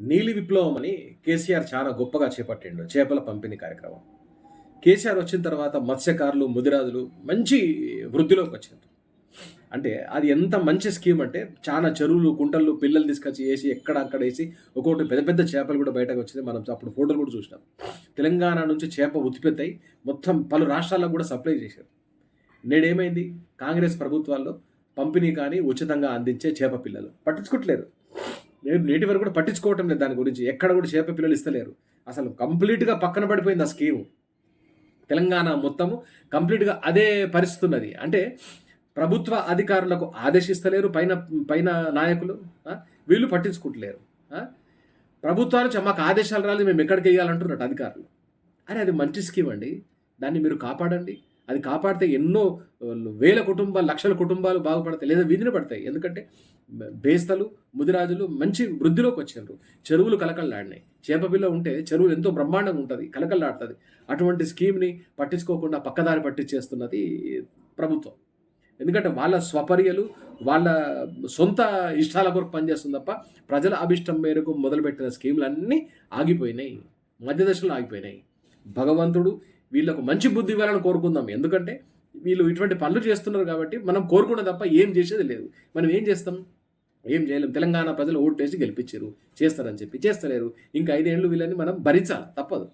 నీలి విప్లవం అని కేసీఆర్ చాలా గొప్పగా చేపట్టిండు చేపల పంపిణీ కార్యక్రమం. కేసీఆర్ వచ్చిన తర్వాత మత్స్యకారులు ముదిరాజులు మంచి వృద్ధిలోకి వచ్చారు. అంటే అది ఎంత మంచి స్కీమ్ అంటే చాలా చెరువులు కుంటలు పిల్లలు తీసుకొచ్చి వేసి ఎక్కడ అక్కడ వేసి ఒక్కొక్కటి పెద్ద పెద్ద చేపలు కూడా బయటకు వచ్చింది. మనం అప్పుడు ఫోటోలు కూడా చూసినాం. తెలంగాణ నుంచి చేప ఉత్పత్తి మొత్తం పలు రాష్ట్రాలకు కూడా సప్లై చేశారు. నేడేమైంది? కాంగ్రెస్ ప్రభుత్వాల్లో పంపిణీ కానీ ఉచితంగా అందించే చేప పిల్లలు. పట్టించుకోవట్లేదు నేను నేటి వరకు కూడా పట్టించుకోవటం లేదు దాని గురించి. ఎక్కడ కూడా చేప పిల్లలు ఇస్తలేరు. అసలు కంప్లీట్గా పక్కన పడిపోయింది ఆ స్కీము. తెలంగాణ మొత్తము కంప్లీట్గా అదే పరిస్థితి ఉన్నది అంటే ప్రభుత్వ అధికారులకు ఆదేశిస్తలేరు పైన పైన నాయకులు వీళ్ళు పట్టించుకుంటలేరు ఆ? ప్రభుత్వాల నుంచి మాకు ఆదేశాలు రాలేదు మేము ఎక్కడికి వేయాలంటున్నట్టు అధికారులు. అరే అది మంచి స్కీమ్ అండి. దాన్ని మీరు కాపాడండి. అది కాపాడితే ఎన్నో వేల కుటుంబాలు లక్షల కుటుంబాలు బాగుపడతాయి లేదా వీధిని పడతాయి. ఎందుకంటే బేస్తలు ముదిరాజులు మంచి వృద్ధిలోకి వచ్చినారు చెరువులు కలకల్లాడినాయి చేపపిల్ల ఉంటే చెరువులు ఎంతో బ్రహ్మాండంగా ఉంటుంది కలకల్లాడుతుంది అటువంటి స్కీమ్ని పట్టించుకోకుండా పక్కదారి పట్టించేస్తున్నది ప్రభుత్వం. ఎందుకంటే వాళ్ళ స్వపర్యలు వాళ్ళ సొంత ఇష్టాల కొరకు పనిచేస్తుంది తప్ప ప్రజల అభిష్టం మేరకు మొదలుపెట్టిన స్కీములన్నీ ఆగిపోయినాయి. మధ్యదశలో ఆగిపోయినాయి. భగవంతుడు వీళ్ళకు మంచి బుద్ధి ఇవ్వాలని కోరుకుందాం. ఎందుకంటే వీళ్ళు ఇటువంటి పనులు చేస్తున్నారు కాబట్టి మనం కోరుకున్న తప్ప ఏం చేసేది లేదు. మనం ఏం చేస్తాం? ఏం చేయలేం. తెలంగాణ ప్రజలు ఓటు వేసి గెలిపించారు. చేస్తారని చెప్పి చేస్తలేరు. ఇంకా ఐదేళ్ళు వీళ్ళని మనం భరించాలి. తప్పదు.